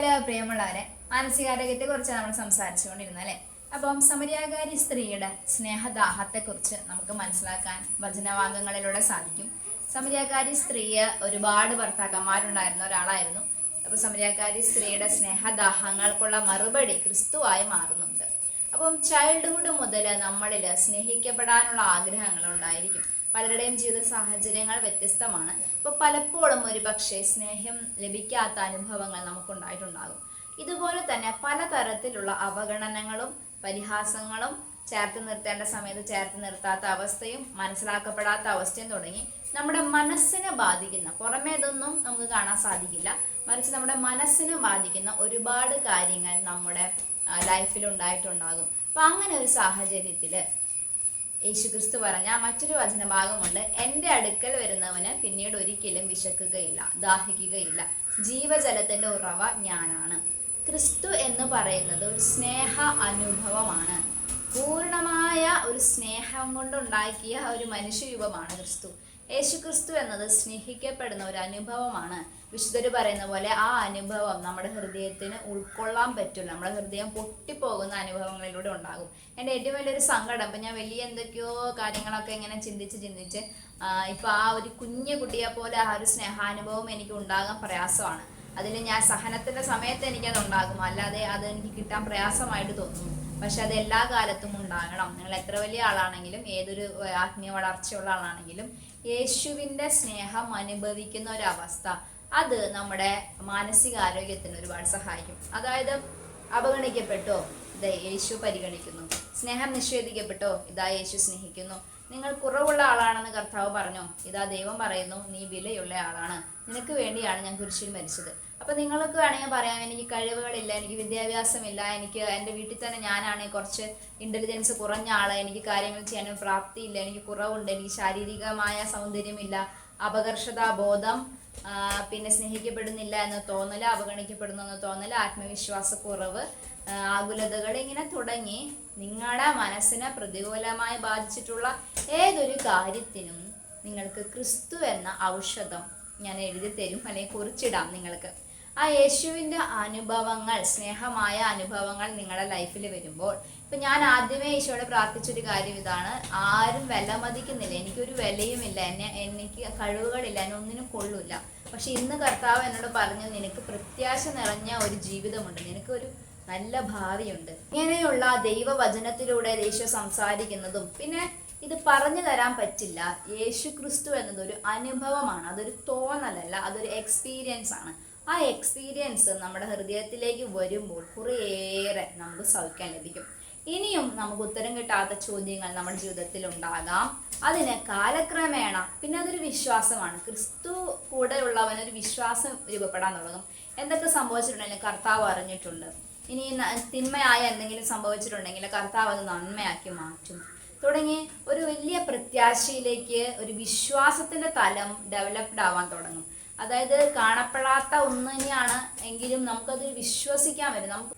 Hello പ്രിയമുള്ളവരെ മാനസികാരോഗ്യത്തെ കുറിച്ച് നമ്മൾ സംസാരിച്ചുകൊണ്ടിരുന്നത് അല്ലേ? അപ്പം സമരിയാകാരി സ്ത്രീയുടെ സ്നേഹദാഹത്തെക്കുറിച്ച് നമുക്ക് മനസ്സിലാക്കാൻ വചനവാംഗങ്ങളിലൂടെ സാധിക്കും. സമരിയാകാരി സ്ത്രീ ഒരുപാട് ഭർത്താക്കന്മാരുണ്ടായിരുന്ന ഒരാളായിരുന്നു. അപ്പൊ സമരിയാകാരി സ്ത്രീയുടെ സ്നേഹദാഹങ്ങൾക്കുള്ള മറുപടി ക്രിസ്തുവായി മാറുന്നുണ്ട്. അപ്പം ചൈൽഡ്ഹുഡ് മുതൽ നമ്മളിൽ സ്നേഹിക്കപ്പെടാനുള്ള ആഗ്രഹങ്ങൾ ഉണ്ടായിരിക്കും. പലരുടെയും ജീവിത സാഹചര്യങ്ങൾ വ്യത്യസ്തമാണ്. അപ്പോൾ പലപ്പോഴും ഒരു പക്ഷേ സ്നേഹം ലഭിക്കാത്ത അനുഭവങ്ങൾ നമുക്കുണ്ടായിട്ടുണ്ടാകും. ഇതുപോലെ തന്നെ പലതരത്തിലുള്ള അവഗണനകളും പരിഹാസങ്ങളും ചേർത്ത് നിർത്തേണ്ട സമയത്ത് ചേർത്ത് നിർത്താത്ത അവസ്ഥയും മനസ്സിലാക്കപ്പെടാത്ത അവസ്ഥയും തുടങ്ങി നമ്മുടെ മനസ്സിനെ ബാധിക്കുന്ന പുറമേ ഇതൊന്നും നമുക്ക് കാണാൻ സാധിക്കില്ല. മറിച്ച് നമ്മുടെ മനസ്സിനെ ബാധിക്കുന്ന ഒരുപാട് കാര്യങ്ങൾ നമ്മുടെ ലൈഫിൽ ഉണ്ടായിട്ടുണ്ടാകും. അപ്പം അങ്ങനെ ഒരു സാഹചര്യത്തിൽ യേശുക്രിസ്തു പറഞ്ഞ മറ്റൊരു വചനഭാഗമുണ്ട് എന്റെ അടുക്കൽ വരുന്നവന് പിന്നീട് ഒരിക്കലും വിശക്കുകയില്ല ദാഹിക്കുകയില്ല. ജീവജലത്തിന്റെ ഉറവ ഞാനാണ്. ക്രിസ്തു എന്ന് പറയുന്നത് ഒരു സ്നേഹ അനുഭവമാണ്. പൂർണമായ ഒരു സ്നേഹം കൊണ്ടുണ്ടാക്കിയ ഒരു മനുഷ്യരൂപമാണ് ക്രിസ്തു. യേശു ക്രിസ്തു എന്നത് സ്നേഹിക്കപ്പെടുന്ന ഒരു അനുഭവമാണ്. വിശുദ്ധർ പറയുന്ന പോലെ ആ അനുഭവം നമ്മുടെ ഹൃദയത്തിന് ഉൾക്കൊള്ളാൻ പറ്റും. നമ്മുടെ ഹൃദയം പൊട്ടിപ്പോകുന്ന അനുഭവങ്ങളിലൂടെ ഉണ്ടാകും. എന്റെ ഏറ്റവും വലിയൊരു സങ്കടം ഇപ്പം ഞാൻ വലിയ എന്തൊക്കെയോ കാര്യങ്ങളൊക്കെ ഇങ്ങനെ ചിന്തിച്ച് ചിന്തിച്ച് ഇപ്പം ആ ഒരു കുഞ്ഞു കുട്ടിയെ പോലെ ആ ഒരു സ്നേഹാനുഭവം എനിക്ക് ഉണ്ടാകാൻ പ്രയാസമാണ്. അതിൽ ഞാൻ സഹനത്തിന്റെ സമയത്ത് എനിക്കത് ഉണ്ടാകും അല്ലാതെ അത് എനിക്ക് കിട്ടാൻ പ്രയാസമായിട്ട് തോന്നുന്നു. പക്ഷെ അത് എല്ലാ കാലത്തും ഉണ്ടാകണം. നിങ്ങൾ എത്ര വലിയ ആളാണെങ്കിലും ഏതൊരു ആത്മീയ വളർച്ചയുള്ള ആളാണെങ്കിലും യേശുവിന്റെ സ്നേഹം അനുഭവിക്കുന്ന ഒരവസ്ഥ അത് നമ്മുടെ മാനസികാരോഗ്യത്തിന് ഒരുപാട് സഹായിക്കും. അതായത് അവഗണിക്കപ്പെട്ടോ? ഇതാ യേശു പരിഗണിക്കുന്നു. സ്നേഹം നിഷേധിക്കപ്പെട്ടോ? ഇതാ യേശു സ്നേഹിക്കുന്നു. നിങ്ങൾ കുറവുള്ള ആളാണെന്ന് കർത്താവ് പറഞ്ഞു. ഇതാ ദൈവം പറയുന്നു നീ വിലയുള്ള ആളാണ്. നിനക്ക് വേണ്ടിയാണ് ഞാൻ കുരിശിൽ മരിച്ചത്. അപ്പൊ നിങ്ങൾക്ക് വേണമെങ്കിൽ പറയാം എനിക്ക് കഴിവുകളില്ല എനിക്ക് വിദ്യാഭ്യാസമില്ല എനിക്ക് എന്റെ വീട്ടിൽ തന്നെ ഞാനാണ് കുറച്ച് ഇന്റലിജൻസ് കുറഞ്ഞ ആൾ. എനിക്ക് കാര്യങ്ങൾ ചെയ്യാൻ പ്രാപ്തിയില്ല എനിക്ക് കുറവുണ്ട് എനിക്ക് ശാരീരികമായ സൗന്ദര്യമില്ല അപകർഷതാ ബോധം പിന്നെ സ്നേഹിക്കപ്പെടുന്നില്ല എന്ന് തോന്നൽ അവഗണിക്കപ്പെടുന്നു എന്ന തോന്നൽ ആത്മവിശ്വാസക്കുറവ് ആകുലതകൾ ഇങ്ങനെ തുടങ്ങി. നിങ്ങളുടെ മനസ്സിനെ പ്രതികൂലമായി ബാധിച്ചിട്ടുള്ള ഏതൊരു കാര്യത്തിനും നിങ്ങൾക്ക് ക്രിസ്തു എന്ന ഔഷധം ഞാൻ എഴുതി തരും അല്ലെങ്കിൽ കുറിച്ചിടാം നിങ്ങൾക്ക്. ആ യേശുവിന്റെ അനുഭവങ്ങൾ സ്നേഹമായ അനുഭവങ്ങൾ നിങ്ങളുടെ ലൈഫിൽ വരുമ്പോൾ ഇപ്പം ഞാൻ ആദ്യമേ ഈശോയോട് പ്രാർത്ഥിച്ചൊരു കാര്യം ഇതാണ്. ആരും വില മതിക്കുന്നില്ല. എനിക്കൊരു വിലയുമില്ല എന്നെ എനിക്ക് കഴിവുകളില്ല. എന്നെ ഒന്നിനും കൊള്ളൂല പക്ഷെ ഇന്ന് കർത്താവ് എന്നോട് പറഞ്ഞു നിനക്ക് പ്രത്യാശ നിറഞ്ഞ ഒരു ജീവിതമുണ്ട്. നിനക്കൊരു നല്ല ഭാവിയുണ്ട്. ഇങ്ങനെയുള്ള ദൈവവചനത്തിലൂടെ യേശു സംസാരിക്കുന്നതും പിന്നെ ഇത് പറഞ്ഞു തരാൻ പറ്റില്ല. യേശു ക്രിസ്തു എന്നത് ഒരു അനുഭവമാണ് അതൊരു തോന്നലല്ല അതൊരു എക്സ്പീരിയൻസ് ആണ്. ആ എക്സ്പീരിയൻസ് നമ്മുടെ ഹൃദയത്തിലേക്ക് വരുമ്പോൾ കുറേയേറെ നമുക്ക് സൗഖ്യം ലഭിക്കും. ഇനിയും നമുക്ക് ഉത്തരം കിട്ടാത്ത ചോദ്യങ്ങൾ നമ്മുടെ ജീവിതത്തിൽ ഉണ്ടാകാം. അതിന് കാലക്രമേണ പിന്നെ അതൊരു വിശ്വാസമാണ്. ക്രിസ്തു കൂടെ ഉള്ളവനൊരു വിശ്വാസം രൂപപ്പെടാൻ തുടങ്ങും. എന്തൊക്കെ സംഭവിച്ചിട്ടുണ്ടെങ്കിലും കർത്താവ് അറിഞ്ഞിട്ടുണ്ട്. ഇനി തിന്മയായ എന്തെങ്കിലും സംഭവിച്ചിട്ടുണ്ടെങ്കിൽ കർത്താവ് അത് നന്മയാക്കി മാറ്റും. തുടങ്ങി ഒരു വലിയ പ്രത്യാശയിലേക്ക് ഒരു വിശ്വാസത്തിന്റെ തലം ഡെവലപ്ഡ് ആവാൻ തുടങ്ങും. അതായത് കാണപ്പെടാത്ത ഒന്ന് തന്നെയാണ് എങ്കിലും നമുക്കത് വിശ്വസിക്കാൻ വരും നമുക്ക്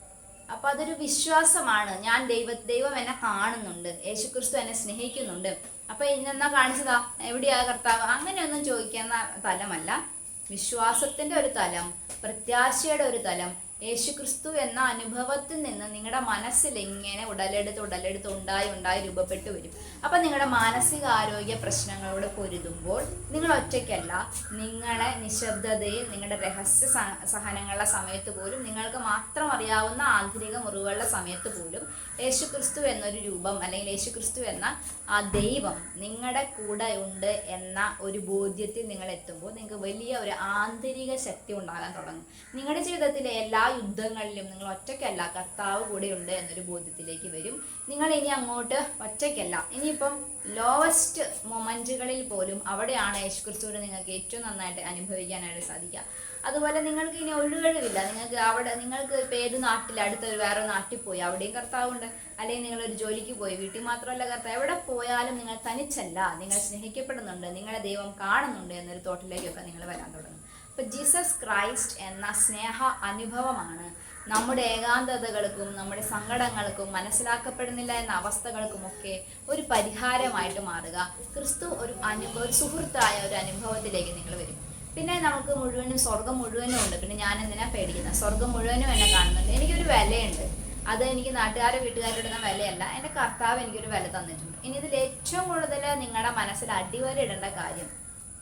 അപ്പൊ അതൊരു വിശ്വാസമാണ്. ഞാൻ ദൈവ ദൈവം എന്നെ കാണുന്നുണ്ട്. യേശുക്രിസ്തു എന്നെ സ്നേഹിക്കുന്നുണ്ട്. അപ്പൊ ഇന്നെന്നാ കാണിച്ചതാ? എവിടെയാ കർത്താവ്? അങ്ങനെയൊന്നും ചോദിക്കുന്ന തലമല്ല. വിശ്വാസത്തിന്റെ ഒരു തലം പ്രത്യാശയുടെ ഒരു തലം യേശുക്രിസ്തു എന്ന അനുഭവത്തിൽ നിന്ന് നിങ്ങളുടെ മനസ്സിൽ എങ്ങനെ ഉടലെടുത്ത് ഉടലെടുത്ത് ഉണ്ടായി ഉണ്ടായി രൂപപ്പെട്ടു വരും. അപ്പൊ നിങ്ങളുടെ മാനസികാരോഗ്യ പ്രശ്നങ്ങളോട് പൊരുതുമ്പോൾ നിങ്ങൾ ഒറ്റയ്ക്കല്ല നിങ്ങളെ നിശബ്ദതയിൽ നിങ്ങളുടെ രഹസ്യ സഹ- സഹനങ്ങളുടെ സമയത്ത് പോലും നിങ്ങൾക്ക് മാത്രം അറിയാവുന്ന ആന്തരിക മുറിവുകളുടെ സമയത്ത് പോലും യേശുക്രിസ്തു എന്നൊരു രൂപം അല്ലെങ്കിൽ യേശുക്രിസ്തു എന്ന ആ ദൈവം നിങ്ങളുടെ കൂടെ ഉണ്ട് എന്ന ഒരു ബോധ്യത്തിൽ നിങ്ങൾ എത്തുമ്പോൾ നിങ്ങൾക്ക് വലിയ ഒരു ആന്തരിക ശക്തി ഉണ്ടാകാൻ തുടങ്ങും. നിങ്ങളുടെ ജീവിതത്തിലെ എല്ലാ യുദ്ധങ്ങളിലും നിങ്ങൾ ഒറ്റയ്ക്കല്ല കർത്താവ് കൂടെയുണ്ട് എന്നൊരു ബോധ്യത്തിലേക്ക് വരും. നിങ്ങൾ ഇനി അങ്ങോട്ട് ഒറ്റയ്ക്കല്ല. ഇനിയിപ്പം ലോവസ്റ്റ് മൊമെന്റുകളിൽ പോലും അവിടെയാണ് യേശുക്രിസ്തുവിനെ നിങ്ങൾക്ക് ഏറ്റവും നന്നായിട്ട് അനുഭവിക്കാനായിട്ട് സാധിക്കുക. അതുപോലെ നിങ്ങൾക്ക് ഇനി ഒഴുകഴിവില്ല നിങ്ങൾക്ക് അവിടെ നിങ്ങൾക്ക് ഇപ്പം ഏത് നാട്ടിൽ അടുത്ത ഒരു വേറെ നാട്ടിൽ പോയി അവിടെയും കർത്താവുണ്ട്. അല്ലെങ്കിൽ നിങ്ങൾ ഒരു ജോലിക്ക് പോയി വീട്ടിൽ മാത്രമല്ല കർത്താവ്. എവിടെ പോയാലും നിങ്ങൾ തനിച്ചല്ല. നിങ്ങൾ സ്നേഹിക്കപ്പെടുന്നുണ്ട്. നിങ്ങളെ ദൈവം കാണുന്നുണ്ട് എന്നൊരു തോട്ടിലേക്കൊക്കെ നിങ്ങൾ വരാൻ തുടങ്ങും. അപ്പൊ ജീസസ് ക്രൈസ്റ്റ് എന്ന സ്നേഹ അനുഭവമാണ്. നമ്മുടെ ഏകാന്തതകൾക്കും നമ്മുടെ സങ്കടങ്ങൾക്കും മനസ്സിലാക്കപ്പെടുന്നില്ല എന്ന അവസ്ഥകൾക്കുമൊക്കെ ഒരു പരിഹാരമായിട്ട് മാറുക. ക്രിസ്തു ഒരു അനുഭവ ഒരു സുഹൃത്തായ ഒരു അനുഭവത്തിലേക്ക് നിങ്ങൾ വരും. പിന്നെ നമുക്ക് മുഴുവനും സ്വർഗം മുഴുവനും ഉണ്ട്. പിന്നെ ഞാൻ എന്തിനാ പേടിക്കുന്നത് സ്വർഗം മുഴുവനും എന്നെ കാണുന്നുണ്ട്. എനിക്കൊരു വിലയുണ്ട്. അത് എനിക്ക് നാട്ടുകാരെ വീട്ടുകാരിടുന്ന വിലയല്ല. എന്റെ കർത്താവ് എനിക്കൊരു വില തന്നിട്ടുണ്ട്. ഇനി ഇതിൽ ഏറ്റവും കൂടുതൽ നിങ്ങളുടെ മനസ്സിൽ അടിവരയിടേണ്ട കാര്യം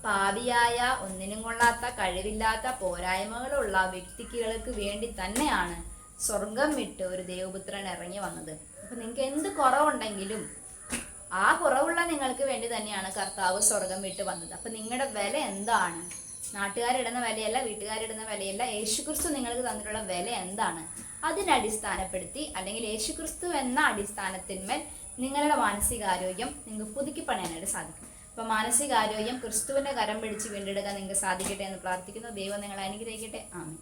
പാവിയായ ഒന്നിനും കൊള്ളാത്ത കഴിവില്ലാത്ത പോരായ്മകളുള്ള വ്യക്തികൾക്ക് വേണ്ടി തന്നെയാണ് സ്വർഗം വിട്ട് ഒരു ദേവപുത്രൻ ഇറങ്ങി വന്നത്. അപ്പൊ നിങ്ങൾക്ക് എന്ത് കുറവുണ്ടെങ്കിലും ആ കുറവുള്ള നിങ്ങൾക്ക് വേണ്ടി തന്നെയാണ് കർത്താവ് സ്വർഗം വിട്ട് വന്നത്. അപ്പൊ നിങ്ങളുടെ വില എന്താണ്? നാട്ടുകാരിടുന്ന വിലയല്ല വീട്ടുകാരിടുന്ന വിലയല്ല യേശുക്രിസ്തു നിങ്ങൾക്ക് തന്നിട്ടുള്ള വില എന്താണ്? അതിനെ അടിസ്ഥാനപ്പെടുത്തി അല്ലെങ്കിൽ യേശുക്രിസ്തു എന്ന അടിസ്ഥാനത്തിന്മേൽ നിങ്ങളുടെ മാനസികാരോഗ്യം നിങ്ങൾക്ക് പുതുക്കി പണിയാനായിട്ട് സാധിക്കും. അപ്പൊ മാനസികാരോഗ്യം ക്രിസ്തുവിന്റെ കരം പിടിച്ച് വീണ്ടെടുക്കാൻ നിങ്ങൾക്ക് സാധിക്കട്ടെ എന്ന് പ്രാർത്ഥിക്കുന്നു. ദൈവം നിങ്ങളെ അനുഗ്രഹിക്കട്ടെ. ആമേൻ.